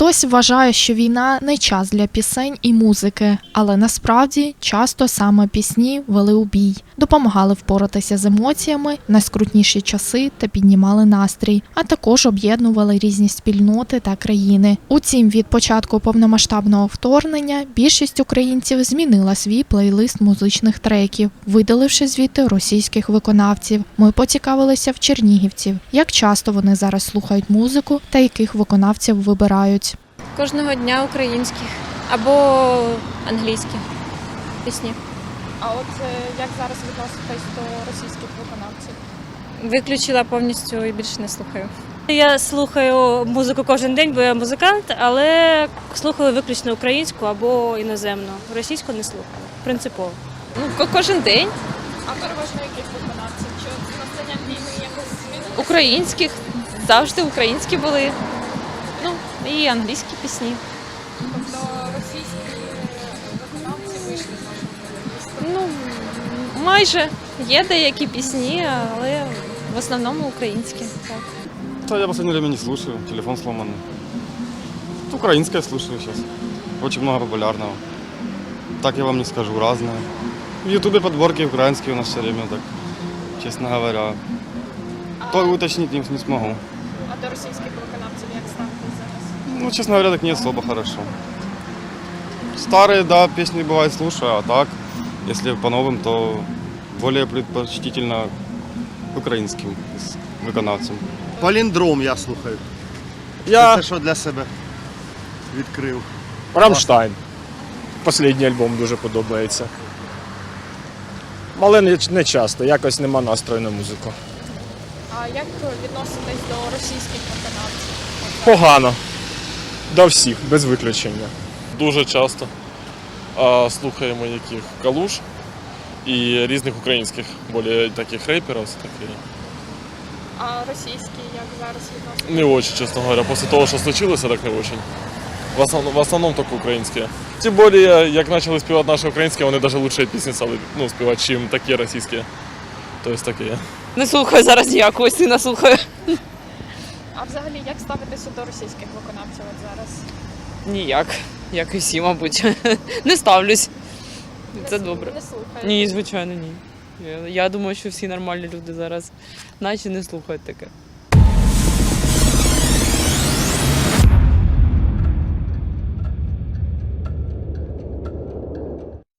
Хтось вважає, що війна не час для пісень і музики, але насправді часто саме пісні вели у бій, допомагали впоратися з емоціями в найскрутніші часи та піднімали настрій, а також об'єднували різні спільноти та країни. Утім, від початку повномасштабного вторгнення більшість українців змінила свій плейлист музичних треків, видаливши звідти російських виконавців. Ми поцікавилися в чернігівців, як часто вони зараз слухають музику та яких виконавців вибирають. Кожного дня українських або англійські пісні. А от е, як зараз відноситесь до російських виконавців? Виключила повністю і більше не слухаю. Я слухаю музику кожен день, бо я музикант, але слухаю виключно українську або іноземну. Російську не слухаю. Принципово. Ну, кожен день А переважно яких виконавців? Чи настанням війни якось змінилося? українських, завжди українські були. І англійські пісні. Тобто російські виконавці вийшли Ну, майже є деякі пісні, але в основному українські. Так. Да, я в последнее время не слушаю, телефон сломанный. Украинское слушаю сейчас. Очень много популярного. Так я вам не скажу, разное. В Ютубе подборки украинские у нас все время так, честно говоря. То уточнить не, не смогу. А до російських виконавців як ставитесь зараз? Ну, честно говоря, так не особо хорошо. Старые, да, песни бывает слушаю, а так, если по новым, то более предпочтительно к украинским с- виконавцам. Паліндром я слухаю. Я Це що для себе відкрив. Рамштайн. Последній альбом дуже подобається. Але не, не часто, якось нема настрою на музику. А як відноситесь до російських виконавців? Погано. До всіх, без виключення. Дуже часто а, слухаємо яких калуш і різних українських, більш таких реперів. Такі. А російські як зараз відноситесь? Не очень, чесно говоря. Після того, що случилося, так не очень. В основному, в основному тільки українські. Тим більше, як почали співати наші українські, вони навіть лучше пісні стали ну, співати, чим такі російські. Тобто такі. Не слухаю зараз ніякого сина слухаю. А взагалі як ставитися до російських виконавців от зараз? Ніяк. Як і всі, мабуть. Не ставлюсь. Це Не- добре. Не слухаєте? Ні, звичайно, ні. Я- Я думаю, що всі нормальні люди зараз наче не слухають таке.